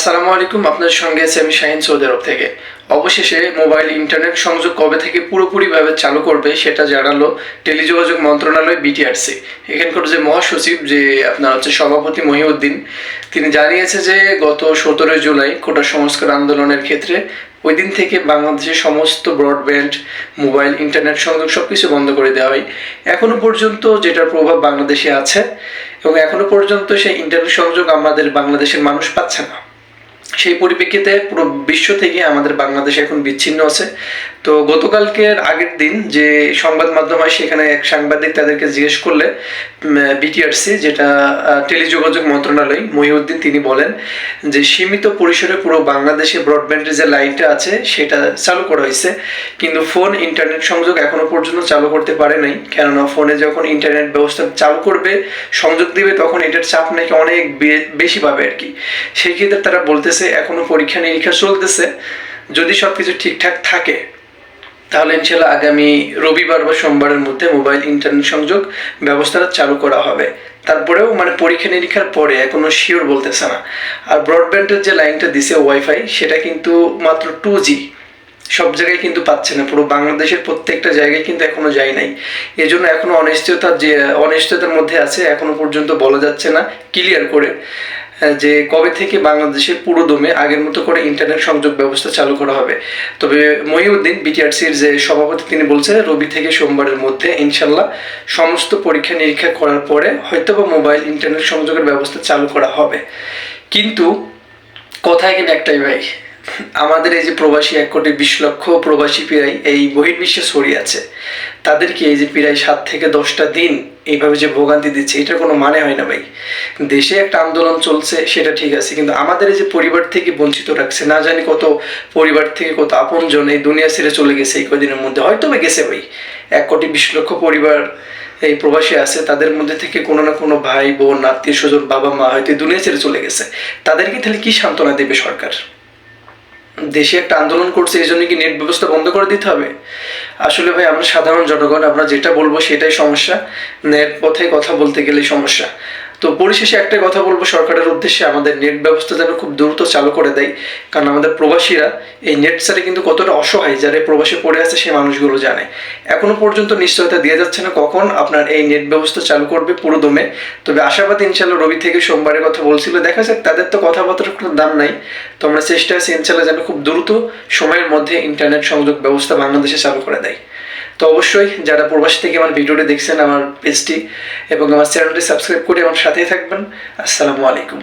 আসসালামু আলাইকুম, আপনাদের সঙ্গে আছে আমি শাহিন সৌদি আরব থেকে। অবশেষে মোবাইল, ইন্টারনেট সংযোগ কবে থেকে পুরোপুরিভাবে চালু করবে সেটা জানালো টেলিযোগাযোগ মন্ত্রণালয় বিটিআরসি। এখানকার যে মহাসচিব, যে আপনার হচ্ছে সভাপতি মহিউদ্দিন, তিনি জানিয়েছে যে গত সতেরোই জুলাই কোটা সংস্কার আন্দোলনের ক্ষেত্রে ওই দিন থেকে বাংলাদেশের সমস্ত ব্রডব্যান্ড, মোবাইল, ইন্টারনেট সংযোগ সব কিছু বন্ধ করে দেওয়া হয়। এখনও পর্যন্ত যেটার প্রভাব বাংলাদেশে আছে এবং এখনও পর্যন্ত সেই ইন্টারনেট সংযোগ আমাদের বাংলাদেশের মানুষ পাচ্ছে না। সেই পরিপ্রেক্ষিতে পুরো বিশ্ব থেকে আমাদের বাংলাদেশ এখন বিচ্ছিন্ন আছে। তো গতকালকের আগের দিন যে সংবাদ মাধ্যম হয়, সেখানে এক সাংবাদিক তাদেরকে জিজ্ঞেস করলে বিটিআরসি যেটা টেলিযোগাযোগ মন্ত্রণালয়, মহিউদ্দিন তিনি বলেন যে সীমিত পরিসরে পুরো বাংলাদেশে ব্রডব্যান্ডের যে লাইনটা আছে, সেটা চালু করা হয়েছে। কিন্তু ফোন ইন্টারনেট সংযোগ এখনও পর্যন্ত চালু করতে পারে নাই। কেননা ফোনে যখন ইন্টারনেট ব্যবস্থা চালু করবে, সংযোগ দিবে, তখন এটার চাপ নাকি অনেক বেশি পাবে আর কি। সেই ক্ষেত্রে তারা বলতেছে এখনও পরীক্ষা নিরীক্ষা চলতেছে। যদি সবকিছু ঠিকঠাক থাকে, তাহলে ইনশাল্লাহ আগামী রবিবার বা সোমবারের মধ্যে মোবাইল ইন্টারনেট সংযোগ ব্যবস্থাটা চালু করা হবে। তারপরেও মানে পরীক্ষা নিরীক্ষার পরে এখনও শিওর বলতেছে না। আর ব্রডব্যান্ডের যে লাইনটা দিছে ওয়াইফাই সেটা কিন্তু মাত্র টু জি সব জায়গায় কিন্তু পাচ্ছে না, পুরো বাংলাদেশের প্রত্যেকটা জায়গায় কিন্তু এখনও যায় নাই। এই জন্য এখনও অনিশ্চয়তার যে, অনিশ্চয়তার মধ্যে আছে, এখনও পর্যন্ত বলা যাচ্ছে না ক্লিয়ার করে। যে কবে থেকে বাংলাদেশের পুরো দমে আগের মতো করে ইন্টারনেট সংযোগ ব্যবস্থা চালু করা হবে? তবে মহিউদ্দিন বিটিআরসির যে সভাপতি তিনি বলছেন, রবি থেকে সোমবারের মধ্যে ইনশাল্লাহ সমস্ত পরীক্ষা নিরীক্ষা করার পরে হয়তোবা মোবাইল ইন্টারনেট সংযোগের ব্যবস্থা চালু করা হবে। কিন্তু কথা কিন্তু একটাই ভাই? আমাদের এই যে প্রবাসী এক কোটি বিশ লক্ষ প্রবাসী প্রায় এই বহির্বিশ্বে ছড়িয়ে আছে। তাদেরকে এই যে প্রায় সাত থেকে দশটা দিন এইভাবে যে ভোগান্তি দিচ্ছে, এটার কোনো মানে হয় না ভাই। দেশে একটা আন্দোলন চলছে, সেটা ঠিক আছে, কিন্তু আমাদের এই যে পরিবার থেকে বঞ্চিত রাখছে, না জানি কত পরিবার থেকে কত আপনজন এই দুনিয়া ছেড়ে চলে গেছে এই কদিনের মধ্যে। হয়তো বা গেছে ভাই, এক কোটি বিশ লক্ষ পরিবার এই প্রবাসী আছে, তাদের মধ্যে থেকে কোনো না কোনো ভাই, বোন আত্মীয় স্বজন বাবা মা হয়তো দুনিয়া ছেড়ে চলে গেছে। তাদেরকে তাহলে কি সান্ত্বনা দেবে সরকার? দেশে একটা আন্দোলন করছে, এই জন্য কি নেট ব্যবস্থা বন্ধ করে দিতে হবে? আসলে ভাই, আমরা সাধারণ জনগণ, আমরা যেটা বলব সেটাই সমস্যা। নেট পথে কথা বলতে গেলে সমস্যা। তো পরিশেষে একটা কথা বলব, সরকারের উদ্দেশ্যে আমাদের নেট ব্যবস্থা যেন খুব দ্রুত চালু করে দেয়। কারণ আমাদের প্রবাসীরা এই নেট ছাড়ে কিন্তু কতটা অসহায় যারা প্রবাসে পড়ে আছে সেই মানুষগুলো জানে। এখনও পর্যন্ত নিশ্চয়তা দেওয়া যাচ্ছে না কখন আপনার এই নেট ব্যবস্থা চালু করবে পুরো দমে তবে আশাবাদী ইনশাল্লাহ রবি থেকে সোমবারের কথা বলছিল, দেখা যাক, তাদের তো কথাবার্তার কোনো দাম নাই। তো আমরা চেষ্টা আছি ইনশাল্লাহ যেন খুব দ্রুত সময়ের মধ্যে ইন্টারনেট সংযোগ ব্যবস্থা বাংলাদেশে চালু করে দেয়। তো অবশ্যই যারা প্রবাসী থেকে আমার ভিডিওটি দেখছেন, আমার পেজটি এবং আমার চ্যানেলটি সাবস্ক্রাইব করে আমার সাথেই থাকবেন। আসসালামু আলাইকুম।